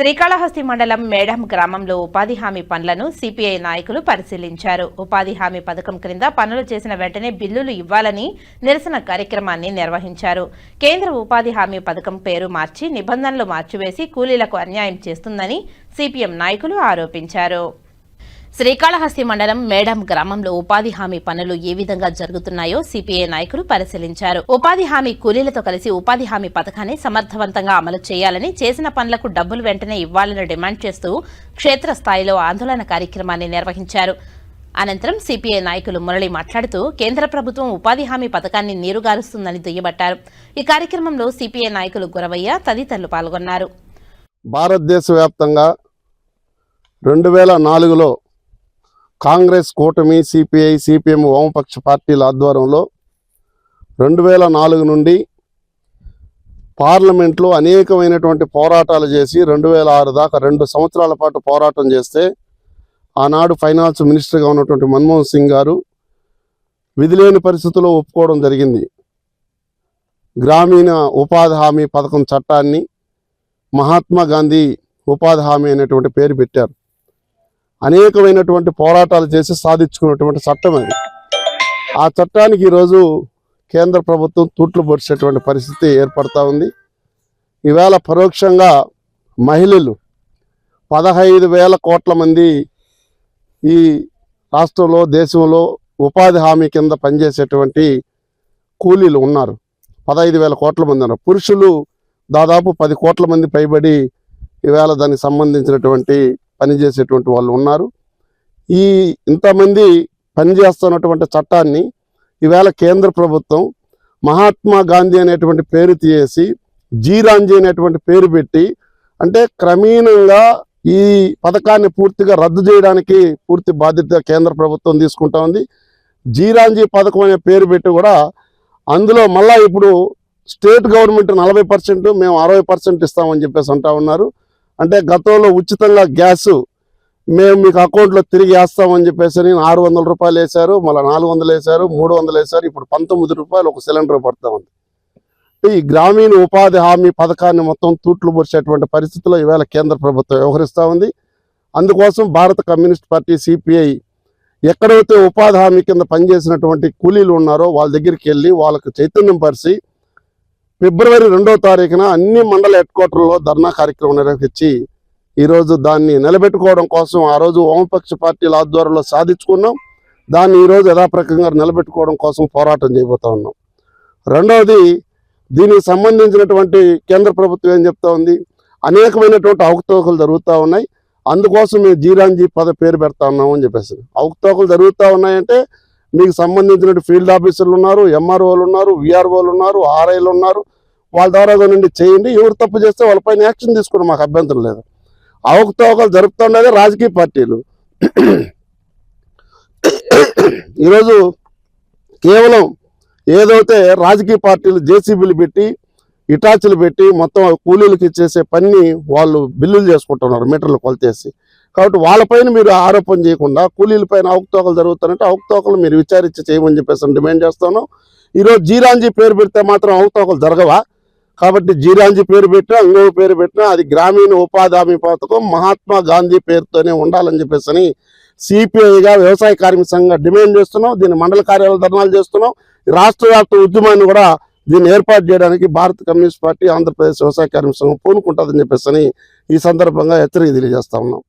శ్రీకాళహస్తి మండలం మేడం గ్రామంలో ఉపాధి హామీ పనులను సిపిఐ నాయకులు పరిశీలించారు. ఉపాధి హామీ పథకం క్రింద పనులు చేసిన వెంటనే బిల్లులు ఇవ్వాలని నిరసన కార్యక్రమాన్ని నిర్వహించారు. కేంద్ర ఉపాధి హామీ పథకం పేరు మార్చి నిబంధనలు మార్చివేసి కూలీలకు అన్యాయం చేస్తుందని సిపిఎం నాయకులు ఆరోపించారు. శ్రీకాళహస్తి మండలం మేడం గ్రామంలో ఉపాధి హామీ పనులు ఏ విధంగా జరుగుతున్నాయో సిపిఐ నాయకులు పరిశీలించారు. ఉపాధి హామీ కూలీలతో కలిసి ఉపాధి హామీ పథకాన్ని సమర్థవంతంగా అమలు చేయాలని చేసిన పనులకు డబ్బులు వెంటనే ఇవ్వాలని డిమాండ్ చేస్తూ క్షేత్రస్థాయిలో ఆందోళన కార్యక్రమాన్ని నిర్వహించారు. అనంతరం సిపిఐ నాయకులు మురళి మాట్లాడుతూ కేంద్ర ప్రభుత్వం ఉపాధి హామీ పథకాన్ని నీరుగారుస్తుందని దుయ్యబట్టారు. ఈ కార్యక్రమంలో సిపిఐ నాయకులు గురవయ్య తదితరులు పాల్గొన్నారు. భారతదేశ వ్యాప్తంగా రెండు వేల నాలుగులో కాంగ్రెస్ కూటమి సిపిఐ సిపిఎం వామపక్ష పార్టీల ఆధ్వర్యంలో రెండు వేల నాలుగు నుండి పార్లమెంట్లో అనేకమైనటువంటి పోరాటాలు చేసి రెండు వేల ఆరు దాకా రెండు సంవత్సరాల పాటు పోరాటం చేస్తే ఆనాడు ఫైనాన్స్ మినిస్టర్గా ఉన్నటువంటి మన్మోహన్ సింగ్ గారు విధిలేని పరిస్థితుల్లో ఒప్పుకోవడం జరిగింది. గ్రామీణ ఉపాధి హామీ పథకం చట్టాన్ని మహాత్మా గాంధీ ఉపాధి హామీ అనేటువంటి పేరు పెట్టారు. అనేకమైనటువంటి పోరాటాలు చేసి సాధించుకున్నటువంటి చట్టం అది. ఆ చట్టానికి ఈరోజు కేంద్ర ప్రభుత్వం తూట్లు పొడిచేటువంటి పరిస్థితి ఏర్పడతా ఉంది. ఈవేళ పరోక్షంగా మహిళలు పదహైదు వేల కోట్ల మంది ఈ రాష్ట్రంలో దేశంలో ఉపాధి హామీ కింద పనిచేసేటువంటి కూలీలు ఉన్నారు. పదహైదు వేల కోట్ల మంది ఉన్నారు. పురుషులు దాదాపు పది కోట్ల మంది పైబడి ఈవేళ దానికి సంబంధించినటువంటి పనిచేసేటువంటి వాళ్ళు ఉన్నారు. ఈ ఇంతమంది పనిచేస్తున్నటువంటి చట్టాన్ని ఈవేళ కేంద్ర ప్రభుత్వం మహాత్మా గాంధీ అనేటువంటి పేరు తీసేసి జీరాంజీ అనేటువంటి పేరు పెట్టి అంటే క్రమీణంగా ఈ పథకాన్ని పూర్తిగా రద్దు చేయడానికి పూర్తి బాధ్యత కేంద్ర ప్రభుత్వం తీసుకుంటా ఉంది. జీరాంజీ పథకం అనే పేరు పెట్టి కూడా అందులో మళ్ళా ఇప్పుడు స్టేట్ గవర్నమెంట్ నలభై పర్సెంట్ మేము అరవై పర్సెంట్ ఇస్తామని చెప్పేసి అంటా ఉన్నారు. అంటే గతంలో ఉచితంగా గ్యాస్ మేము మీకు అకౌంట్లో తిరిగి వేస్తామని చెప్పేసి ఆరు వందల రూపాయలు వేశారు మళ్ళీ నాలుగు వందలు వేశారు మూడు వందలు వేశారు ఇప్పుడు పంతొమ్మిది రూపాయలు ఒక సిలిండర్ పడతా ఉంది ఈ గ్రామీణ ఉపాధి హామీ పథకాన్ని మొత్తం తూట్లు పొడిచేటువంటి పరిస్థితిలో ఈవేళ కేంద్ర ప్రభుత్వం వ్యవహరిస్తూ ఉంది. అందుకోసం భారత కమ్యూనిస్ట్ పార్టీ సిపిఐ ఎక్కడైతే ఉపాధి హామీ కింద పనిచేసినటువంటి కూలీలు ఉన్నారో వాళ్ళ దగ్గరికి వెళ్ళి వాళ్ళకు చైతన్యం పరిచి ఫిబ్రవరి రెండో తారీఖున అన్ని మండల హెడ్ క్వార్టర్లో ధర్నా కార్యక్రమం నిర్వహించి ఈరోజు దాన్ని నిలబెట్టుకోవడం కోసం ఆ రోజు వామపక్ష పార్టీల ఆధ్వర్యంలో సాధించుకున్నాం. దాన్ని ఈరోజు యథాప్రకంగా నిలబెట్టుకోవడం కోసం పోరాటం చేయబోతా ఉన్నాం. రెండవది దీనికి సంబంధించినటువంటి కేంద్ర ప్రభుత్వం ఏం చెప్తా ఉంది? అనేకమైనటువంటి అవకతవకలు జరుగుతూ ఉన్నాయి. అందుకోసం మేము జీరాంజీ పద పేరు పెడతా ఉన్నాం అని చెప్పేసి. అవకతవకలు జరుగుతూ ఉన్నాయంటే మీకు సంబంధించిన ఫీల్డ్ ఆఫీసర్లు ఉన్నారు ఎంఆర్ఓలు ఉన్నారు విఆర్ఓలు ఉన్నారు ఆర్ఐలు ఉన్నారు. వాళ్ళ ద్వారా నుండి చేయండి. ఎవరు తప్పు చేస్తే వాళ్ళపైన యాక్షన్ తీసుకోవడం మాకు అభ్యంతరం లేదు. అవకతవకలు జరుపుతుండేది రాజకీయ పార్టీలు. ఈరోజు కేవలం ఏదైతే రాజకీయ పార్టీలు జేసీబీలు పెట్టి ఇటాచులు పెట్టి మొత్తం కూలీలకు ఇచ్చేసే పని వాళ్ళు బిల్లులు చేసుకుంటున్నారు మీటర్లు కొలిచేసి కాబట్టి వాళ్ళపైన మీరు ఆరోపణ చేయకుండా కూలీల పైన అవకతవకలు జరుగుతారంటే అవకతవకలు మీరు విచారించి చేయమని చెప్పేసి డిమాండ్ చేస్తాను. ఈరోజు జీరాంజీ పేరు పెడితే మాత్రం అవకతవకలు జరగవా? కాబట్టి జీరాంజీ పేరు పెట్టినా ఇంకో పేరు పెట్టినా అది గ్రామీణ ఉపాధి హామీ పథకం మహాత్మా గాంధీ పేరుతోనే ఉండాలని చెప్పేసి సిపిఐగా వ్యవసాయ కార్మిక సంఘంగా డిమాండ్ చేస్తున్నాం. దీన్ని మండల కార్యాలయ ధర్నాలు చేస్తున్నాం. రాష్ట్ర వ్యాప్త ఉద్యమాన్ని కూడా దీన్ని ఏర్పాటు చేయడానికి భారత కమ్యూనిస్ట్ పార్టీ ఆంధ్రప్రదేశ్ వ్యవసాయ కార్మిక సంఘం పూనుకుంటుందని చెప్పేసి ఈ సందర్భంగా హెచ్చరిక తెలియజేస్తా ఉన్నాం.